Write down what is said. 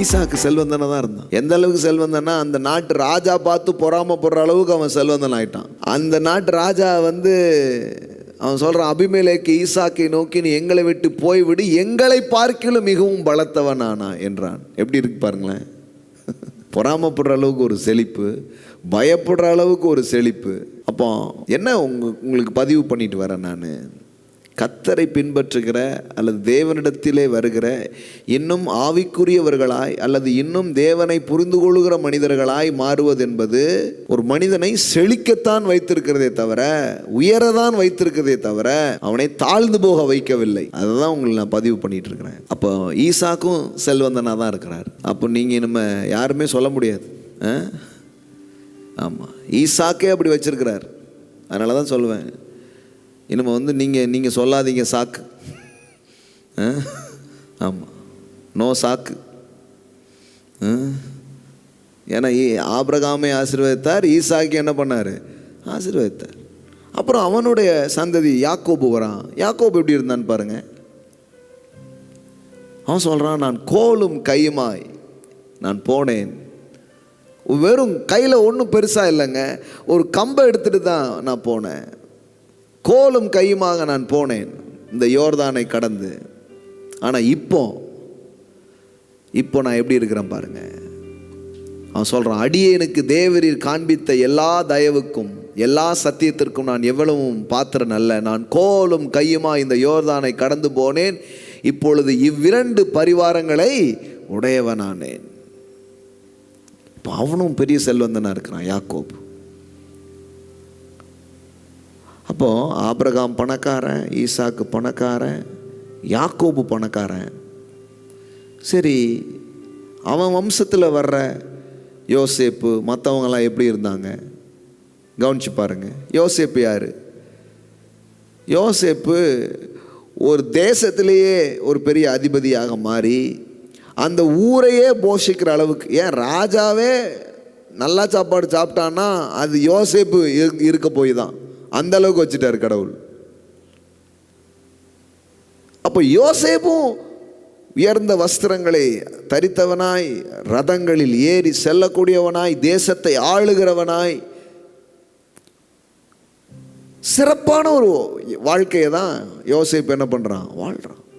ஈசாக்கு செல்வந்தனா தான் இருந்தான். எந்த அளவுக்கு செல்வந்தனா அந்த நாட்டு ராஜா பார்த்து பொறாமப்படுற அளவுக்கு அவன் செல்வந்தன் ஆயிட்டான். அந்த நாட்டு ராஜா வந்து அவன் சொல்கிறான் அபிமேலேக்கு ஈசாக்கை நோக்கி நீ எங்களை விட்டு போய்விடு எங்களை பார்க்கிலும் மிகவும் பலத்தவன் ஆனா என்றான். எப்படி இருக்கு பாருங்களேன். பொறாமப்படுற அளவுக்கு ஒரு செழிப்பு பயப்படுற அளவுக்கு ஒரு செழிப்பு. அப்போ என்ன உங்க உங்களுக்கு பதிவு பண்ணிட்டு வரேன் நான்? கத்தரை பின்பற்றுகிற அல்லது தேவனிடத்திலே வருகிற இன்னும் ஆவிக்குரியவர்களாய் அல்லது இன்னும் தேவனை புரிந்து கொள்கிற மனிதர்களாய் மாறுவது என்பது ஒரு மனிதனை செழிக்கத்தான் வைத்திருக்கிறதே தவிர உயரதான் வைத்திருக்கிறதே தவிர அவனை தாழ்ந்து போக வைக்கவில்லை. அதுதான் உங்களை நான் பதிவு பண்ணிட்டு இருக்கிறேன் அப்போ ஈசாக்கும் செல்வந்தனாக தான் இருக்கிறார். அப்போ நீங்கள் நம்ம யாருமே சொல்ல முடியாது. ஆ? ஆமாம் ஈசாக்கே அப்படி வச்சிருக்கிறார். அதனால தான் சொல்லுவேன். இனிமே வந்து நீங்கள் நீங்கள் சொல்லாதீங்க சாக்கு. ஆமாம் நோ சாக்கு. ஆ? ஏன்னா ஆபிரகாமை ஆசீர்வதித்தார் ஈசாக்கு என்ன பண்ணார்? ஆசீர்வதித்தார். அப்புறம் அவனுடைய சந்ததி யாக்கோபு வரான். யாக்கோபு எப்படி இருந்தான்னு பாருங்க. அவன் சொல்கிறான் நான் கோலும் கையுமாய் நான் போனேன். வெறும் கையில் ஒன்றும் பெருசாக இல்லைங்க. ஒரு கம்பை எடுத்துகிட்டு தான் நான் போனேன். கோலும் கையுமாக நான் போனேன். இந்த யோர்தானை கடந்து. ஆனால் இப்போ இப்போ நான் எப்படி இருக்கிறேன் பாருங்க. அவன் சொல்கிறான் அடியேனுக்கு தேவரீர் காண்பித்த எல்லா தயவுக்கும் எல்லா சத்தியத்திற்கும் நான் எவ்வளவும் பாத்திரன் அல்ல. நான் கோலும் கையுமா இந்த யோர்தானை கடந்து போனேன். இப்பொழுது இவ்விரண்டு பரிவாரங்களை உடையவனானேன். இப்போ அவனும் பெரிய செல்வந்தனாக இருக்கிறான் யாக்கோபு. அப்போது ஆபிரகாம் பணக்காரன் ஈசாக்கு பணக்காரன் யாக்கோபு பணக்காரன். சரி அவன் வம்சத்தில் வர்ற யோசேப்பு மற்றவங்களாம் எப்படி இருந்தாங்க? கவனிச்சு பாருங்கள் யோசேப்பு யார்? யோசேப்பு ஒரு தேசத்திலேயே ஒரு பெரிய அதிபதியாக மாறி அந்த ஊரையே போஷிக்கிற அளவுக்கு ஏன் ராஜாவே நல்லா சாப்பாடு சாப்பிட்டான்னா அது யோசேப்பு இரு- இருக்க போய் தான். அந்த அளவுக்கு வச்சுட்டார் கடவுள். அப்போ யோசேப்பும் உயர்ந்த வஸ்திரங்களை தரித்தவனாய் ரதங்களில் ஏறி செல்லக்கூடியவனாய் தேசத்தை ஆளுகிறவனாய் சிறப்பான ஒரு வாழ்க்கையை தான் யோசேப்பு என்ன பண்ணுறான் வாழ்கிறான்